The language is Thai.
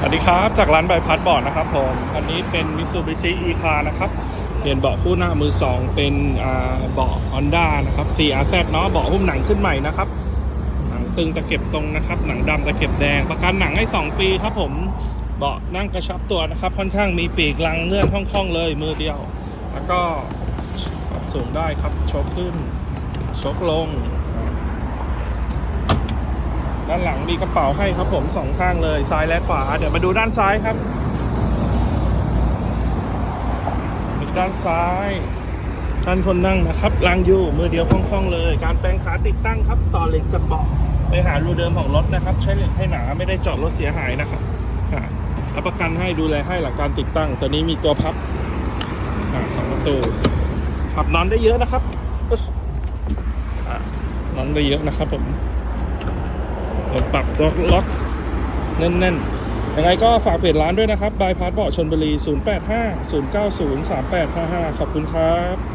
สวัสดีครับ จากร้านใบพัดบอร์ดนะครับผมอันนี้เป็น Mitsubishi e-car นะครับเปลี่ยนเบาะคู่หน้ามือ 2 เป็นเบาะ Honda นะครับ CRZ เนาะเบาะหุ้มหนังขึ้นใหม่นะครับหนังตึงตะเก็บตรงนะครับ หนังดำตะเก็บแดง ประกันหนังให้ 2 ปีครับผมเบาะนั่งกระชับตัวนะครับ ค่อนข้างมีปีกลังเลื่อนคล่องๆเลยมือเดียว แล้วก็สูงได้ครับชกขึ้นชกลง ด้านหลังมีกระเป๋าให้ครับผมสองข้างเลยซ้ายและขวา เดี๋ยวมาดูด้านซ้ายครับมีด้านซ้ายด้านคนนั่งนะครับลังอยู่มือเดียวคล่องๆเลย การแปลงขาติดตั้งครับต่อเหล็กจากเบาะไปหารูเดิมของรถนะครับ ใช้เหล็กให้หนาไม่ได้จาะรถเสียหายนะครับอ่ารับประกันให้ดูแลให้หลังการติดตั้ง ตัวนี้มีตัวพับอ่าสองประตูพับนอนได้เยอะนะครับนอนได้เยอะนะครับผม เปิดปรับล็อกล็อกแน่นๆยังไงก็ฝากเพจร้านด้วยนะครับบายพาสเบาะชนบุรี 085 090 3855 ขอบคุณครับ